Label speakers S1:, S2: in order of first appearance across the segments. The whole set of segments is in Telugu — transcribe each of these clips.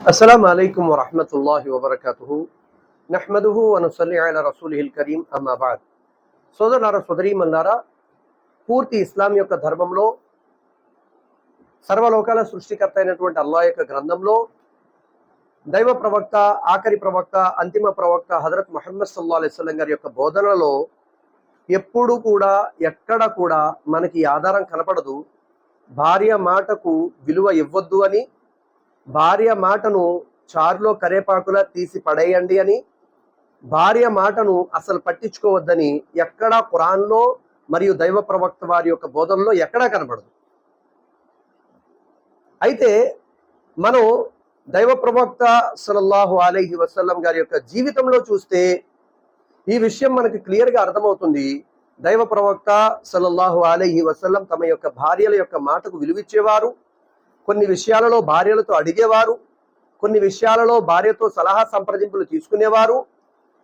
S1: అస్సలం అయికం వరహమతుల్లా వబర్కతూ నహ్మదుహు అనుసల్లి అలా రసూలిహిల్ కరీం అమ్మాబాద్ సోదరులారా సోదరీమల్లారా పూర్తి ఇస్లాం యొక్క ధర్మంలో సర్వలోకాల సృష్టికర్త అయినటువంటి అల్లా యొక్క గ్రంథంలో దైవ ప్రవక్త ఆఖరి ప్రవక్త అంతిమ ప్రవక్త హజరత్ మహమ్మద్ సల్లా అలైస్లం గారి యొక్క బోధనలో ఎప్పుడు కూడా ఎక్కడ కూడా మనకి ఆధారం కనపడదు. భార్య మాటకు విలువ ఇవ్వద్దు అని భార్య మాటను చారులో కరేపాకులా తీసి పడేయండి అని భార్య మాటను అసలు పట్టించుకోవద్దని ఎక్కడా ఖురాన్లో మరియు దైవ ప్రవక్త వారి యొక్క బోధనలో ఎక్కడా కనబడదు. అయితే మనం దైవ ప్రవక్త సలల్లాహు అలైహి వసల్లం గారి యొక్క జీవితంలో చూస్తే ఈ విషయం మనకి క్లియర్గా అర్థమవుతుంది. దైవ ప్రవక్త సలల్లాహు అలైహి వసల్లం తమ యొక్క భార్యల యొక్క మాటకు విలువిచ్చేవారు. కొన్ని విషయాలలో భార్యలతో అడిగేవారు కొన్ని విషయాలలో భార్యతో సలహా సంప్రదింపులు తీసుకునేవారు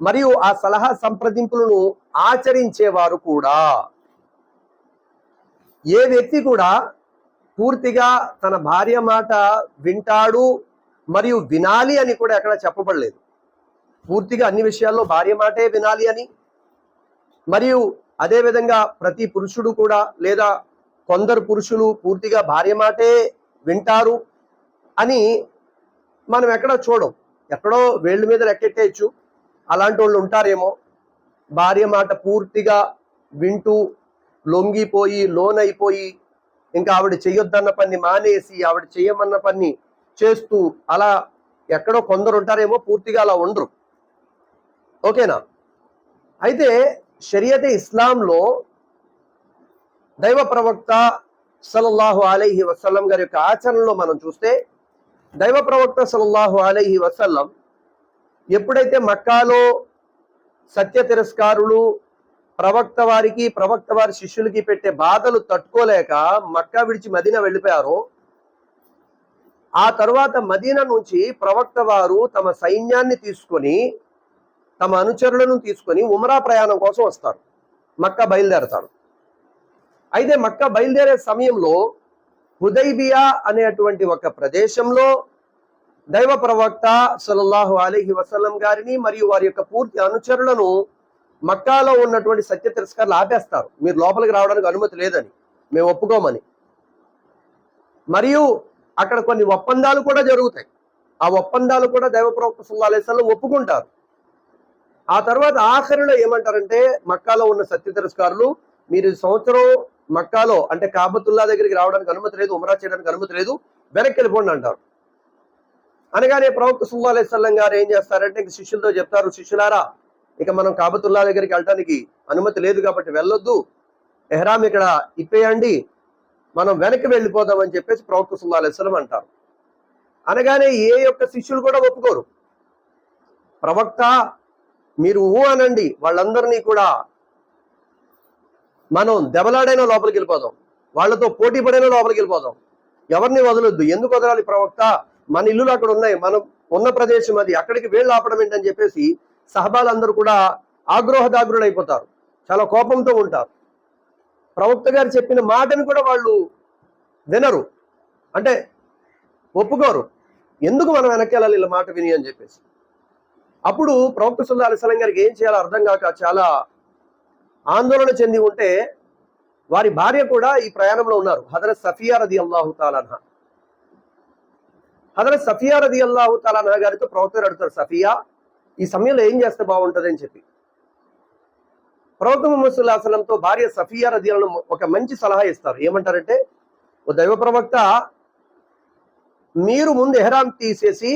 S1: మరియు ఆ సలహా సంప్రదింపులను ఆచరించేవారు కూడా. ఏ వ్యక్తి కూడా పూర్తిగా తన భార్య మాట వింటాడు మరియు వినాలి అని కూడా ఎక్కడ చెప్పబడలేదు. పూర్తిగా అన్ని విషయాల్లో భార్య మాటే వినాలి అని. మరియు అదే విధంగా ప్రతి పురుషుడు కూడా లేదా కొందరు పురుషులు పూర్తిగా భార్య మాటే వింటారు అని మనం ఎక్కడ చూడం. ఎక్కడో వేళ్ళ మీద లెక్కెట్టేయచ్చు. అలాంటి వాళ్ళు ఉంటారేమో. భార్య మాట పూర్తిగా వింటూ లొంగిపోయి లోనైపోయి ఇంకా ఆవిడ చెయ్యొద్దన్న పని మానేసి ఆవిడ చెయ్యమన్న పని చేస్తూ అలా ఎక్కడో కొందరు ఉంటారేమో పూర్తిగా అలా ఉండరు. ఓకేనా? అయితే షరియతే ఇస్లాంలో దైవ ప్రవక్త సలల్లాహు అలైహి వసల్లం గారి యొక్క ఆచరణలో మనం చూస్తే దైవ ప్రవక్త సలల్లాహు అలైహి వసల్లం ఎప్పుడైతే మక్కాలో సత్య తిరస్కారులు ప్రవక్త వారికి ప్రవక్త వారి శిష్యులకి పెట్టే బాధలు తట్టుకోలేక మక్కా విడిచి మదీనా వెళ్ళిపోయారో ఆ తర్వాత మదీనా నుంచి ప్రవక్త వారు తమ సైన్యాన్ని తీసుకొని తమ అనుచరులను తీసుకొని ఉమరా ప్రయాణం కోసం వస్తారు. మక్కా బయలుదేరతారు. అయితే మక్క బయలుదేరే సమయంలో హుదైబియా అనేటువంటి ఒక ప్రదేశంలో దైవ ప్రవక్త సలల్లాహు అలీహి వసలం గారిని మరియు వారి యొక్క పూర్తి అనుచరులను మక్కాలో ఉన్నటువంటి సత్య తిరస్కారాలు ఆపేస్తారు. మీరు లోపలికి రావడానికి అనుమతి లేదని మేము ఒప్పుకోమని. మరియు అక్కడ కొన్ని ఒప్పందాలు కూడా జరుగుతాయి. ఆ ఒప్పందాలు కూడా దైవ ప్రవక్త సల్లా అలైస్లం ఒప్పుకుంటారు. ఆ తర్వాత ఆఖరిలో ఏమంటారంటే మక్కాలో ఉన్న సత్య తిరస్కారులు మీరు సంవత్సరం మక్కాలో అంటే కాబతుల్లా దగ్గరికి రావడానికి అనుమతి లేదు ఉమరా చేయడానికి అనుమతి లేదు వెనక్కి వెళ్ళిపోండి అంటారు. అనగానే ప్రవక్త సుల్లా అలైస్లం గారు ఏం చేస్తారంటే ఇంక శిష్యులతో చెప్తారు శిష్యులారా ఇక మనం కాబతుల్లా దగ్గరికి వెళ్ళడానికి అనుమతి లేదు కాబట్టి వెళ్ళొద్దు ఎహ్రామ్ ఇక్కడ ఇప్పేయండి మనం వెనక్కి వెళ్ళిపోదాం అని చెప్పేసి ప్రవక్త సుల్లా అలైస్లం అంటారు. అనగానే ఏ యొక్క శిష్యులు కూడా ఒప్పుకోరు. ప్రవక్త మీరు ఊ అనండి వాళ్ళందరినీ కూడా మనం దెబ్బలాడైనా లోపలికి వెళ్ళిపోదాం. వాళ్ళతో పోటీ పడైనా లోపలికి వెళ్ళిపోదాం. ఎవరిని వదలొద్దు. ఎందుకు వదలాలి ప్రవక్త? మన ఇల్లులు అక్కడ ఉన్నాయి. మనం ఉన్న ప్రదేశం అది. అక్కడికి వేళ్ళు ఆపడం ఏంటని చెప్పేసి సహబాలందరూ కూడా ఆగ్రహదాగ్రులు అయిపోతారు. చాలా కోపంతో ఉంటారు. ప్రవక్త గారు చెప్పిన మాటను కూడా వాళ్ళు వినరు. అంటే ఒప్పుకోరు. ఎందుకు మనం వెనక్కి వెళ్ళాలి ఇలా మాట విని అని చెప్పేసి. అప్పుడు ప్రవక్త సుల్లా అలిస్లం గారికి ఏం చేయాలో అర్థం కాక చాలా ఆందోళన చెంది ఉంటే వారి భార్య కూడా ఈ ప్రయాణంలో ఉన్నారు. హజరత్ సఫియా రది అల్లాహు తాలన్హా హజరత్ సఫియా రది అల్లాహు తాలన్హా గారితో ప్రవక్తలు అడుగుతారు సఫియా ఈ సమయంలో ఏం చేస్తే బాగుంటుంది అని చెప్పి. ప్రవక్త ముహమ్మద్ భార్య సఫియా రది ఒక మంచి సలహా ఇస్తారు. ఏమంటారంటే ఓ దైవ ప్రవక్త మీరు ముందు ఎహరాం తీసేసి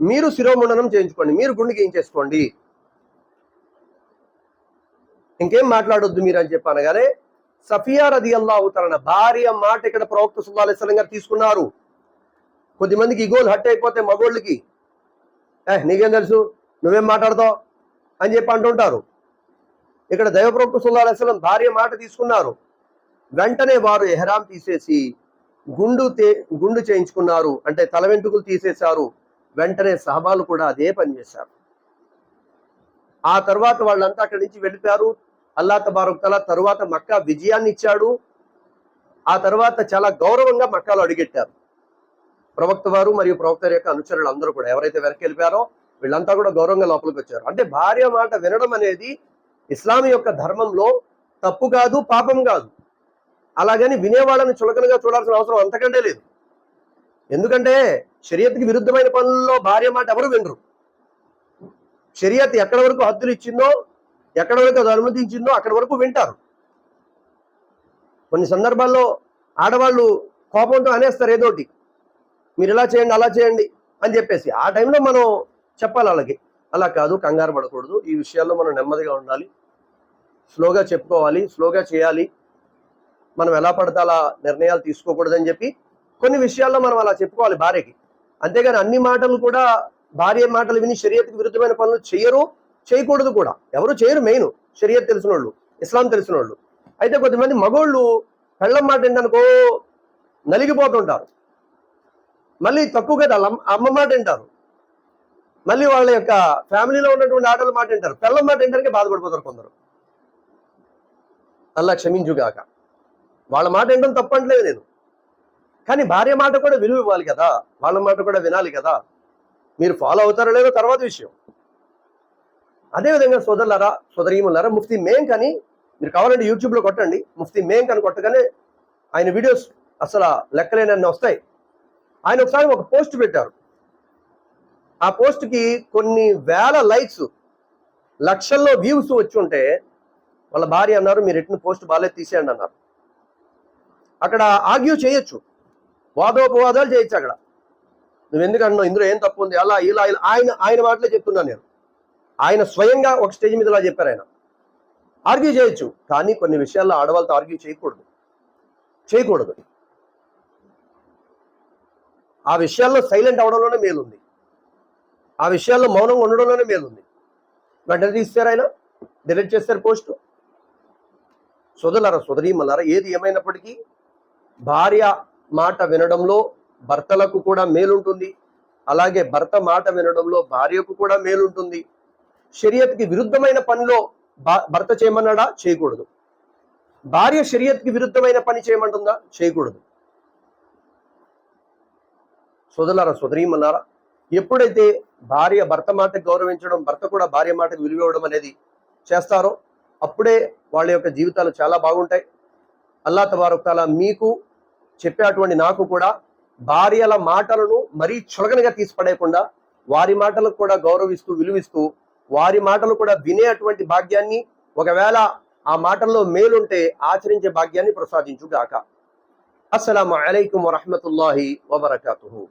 S1: మీరు శిరోముండనం చేయించుకోండి మీరు గుండె గీయించేసుకోండి. చేసుకోండి ఇంకేం మాట్లాడొద్దు మీరు అని చెప్పాను కానీ సఫియా రది అల్లాహు తన భార్య మాట ఇక్కడ ప్రవక్త సుల్లా గారు తీసుకున్నారు. కొద్దిమందికి ఇగోలు హట్ అయిపోతే మగోళ్ళకి. ఏ నీకేం తెలుసు? నువ్వేం మాట్లాడతావు? అని చెప్పి అంటుంటారు. ఇక్కడ దైవ ప్రవక్త సుల్లా భార్య మాట తీసుకున్నారు. వెంటనే వారు ఎహరాం తీసేసి గుండు తే గుండు చేయించుకున్నారు. అంటే తల వెంట్రుకలు తీసేశారు. వెంటనే సహబాలు కూడా అదే పనిచేశారు ఆ తర్వాత వాళ్ళంతా అక్కడి నుంచి వెళ్ళిపోయారు. అల్లా తబారక్ తలా తరువాత మక్కా విజయాన్ని ఇచ్చాడు. ఆ తర్వాత చాలా గౌరవంగా మక్కాలో అడిగెట్టారు. ప్రవక్త వారు మరియు ప్రవక్త యొక్క అనుచరులు అందరూ కూడా ఎవరైతే వెనక్కి వెళ్ళిపోయారో వీళ్ళంతా కూడా గౌరవంగా లోపలికి వచ్చారు. అంటే భార్య మాట వినడం అనేది ఇస్లాం యొక్క ధర్మంలో తప్పు కాదు పాపం కాదు. అలాగని వినేవాళ్ళని చులకనగా చూడాల్సిన అవసరం అంతకంటే లేదు. ఎందుకంటే షరియత్కి విరుద్ధమైన పనుల్లో భార్య మాట ఎవరు వినరు. షరియత్ ఎక్కడ వరకు హద్దులు ఇచ్చిందో ఎక్కడ వరకు అది అనుమతించిందో అక్కడ వరకు వింటారు. కొన్ని సందర్భాల్లో ఆడవాళ్ళు కోపంతో అనేస్తారు ఏదోటి మీరు ఇలా చేయండి అలా చేయండి అని చెప్పేసి. ఆ టైంలో మనం చెప్పాలి వాళ్ళకి. అలా కాదు కంగారు పడకూడదు. ఈ విషయాల్లో మనం నెమ్మదిగా ఉండాలి. స్లోగా చెప్పుకోవాలి స్లోగా చేయాలి. మనం ఎలా పడితే అలా నిర్ణయాలు తీసుకోకూడదని చెప్పి కొన్ని విషయాల్లో మనం అలా చెప్పుకోవాలి భార్యకి. అంతేగాని అన్ని మాటలు కూడా భార్య మాటలు విని షరియత్కి విరుద్ధమైన పనులు చేయరు చేయకూడదు కూడా. ఎవరు చేయరు మెయిన్. షరియత్ తెలిసిన వాళ్ళు ఇస్లాం తెలిసిన వాళ్ళు అయితే కొంతమంది మగోళ్ళు పెళ్ళం మాట ఏంటనుకో నలిగిపోతుంటారు. మళ్ళీ తక్కువ కదా అమ్మ- మాట వింటారు మళ్ళీ వాళ్ళ యొక్క ఫ్యామిలీలో ఉన్నటువంటి ఆటల మాట వింటారు పెళ్ళం మాట వింటానికి బాధపడిపోతారు కొందరు. అల్లా క్షమించుగాక. వాళ్ళ మాట వినడం తప్పట్లేదు నేను. కానీ భార్య మాట కూడా విలువ ఇవ్వాలి కదా. వాళ్ళ మాట కూడా వినాలి కదా. మీరు ఫాలో అవుతారో లేదో తర్వాత విషయం. అదేవిధంగా సోదరులారా సోదరీములారా ముఫ్తీ మేంక్ అని మీరు కావాలంటే యూట్యూబ్లో కొట్టండి. ముఫ్తీ మేంక్ అని కొట్టగానే ఆయన వీడియోస్ అసలు లెక్కలేనన్నీ వస్తాయి. ఆయన ఒకసారి ఒక పోస్ట్ పెట్టారు. ఆ పోస్ట్కి కొన్ని వేల లైక్స్ లక్షల్లో వ్యూస్ వచ్చి ఉంటే వాళ్ళ భార్య అన్నారు మీరు ఎట్టిన పోస్ట్ బాగాలేదు తీసేయండి అన్నారు. అక్కడ ఆగ్యూ చేయొచ్చు. వాదోపవాదాలు చేయొచ్చు అక్కడ. నువ్వు ఎందుకు ఇందులో ఏం తప్పు ఉంది? అలా ఇలా ఇలా ఆయన ఆయన మాటలే చెప్తున్నాను నేను. ఆయన స్వయంగా ఒక స్టేజ్ మీద ఇలా చెప్పారు ఆయన. ఆర్గ్యూ చేయొచ్చు కానీ కొన్ని విషయాల్లో ఆడవాళ్ళతో ఆర్గ్యూ చేయకూడదు. చేయకూడదు. ఆ విషయాల్లో సైలెంట్ అవడంలోనే మేలుంది. ఆ విషయాల్లో మౌనంగా ఉండడంలోనే మేలుంది. వెంటనే తీస్తారు ఆయన డిలీట్ చేస్తారు పోస్ట్. సోదరులారా సోదరీమలారా ఏది ఏమైనప్పటికీ భార్య మాట వినడంలో భర్తలకు కూడా మేలుంటుంది. అలాగే భర్త మాట వినడంలో భార్యకు కూడా మేలుంటుంది. షరియత్కి విరుద్ధమైన పనిలో భా- భర్త చేయమన్నాడా? చేయకూడదు. భార్య షరియత్కి విరుద్ధమైన పని చేయమంటుందా? చేయకూడదు. సోదరులారా సోదరీమన్నారా ఎప్పుడైతే భార్య భర్త మాట గౌరవించడం భర్త కూడా భార్య మాటకు విలువ ఇవ్వడం అనేది చేస్తారో అప్పుడే వాళ్ళ యొక్క జీవితాలు చాలా బాగుంటాయి. అల్లా తబారుకాల మీకు చెప్పేటువంటి నాకు కూడా భార్యల మాటలను మరీ చులకనగా తీసిపడేయకుండా వారి మాటలకు కూడా గౌరవిస్తూ విలువిస్తూ వారి మాటలు కూడా వినే అటువంటి భాగ్యాన్ని ఒకవేళ ఆ మాటల్లో మేలుంటే ఆచరించే భాగ్యాన్ని ప్రసాదించుగాక. అస్సలం అలైకుం వరహమతుల్లాహి వబర్కూ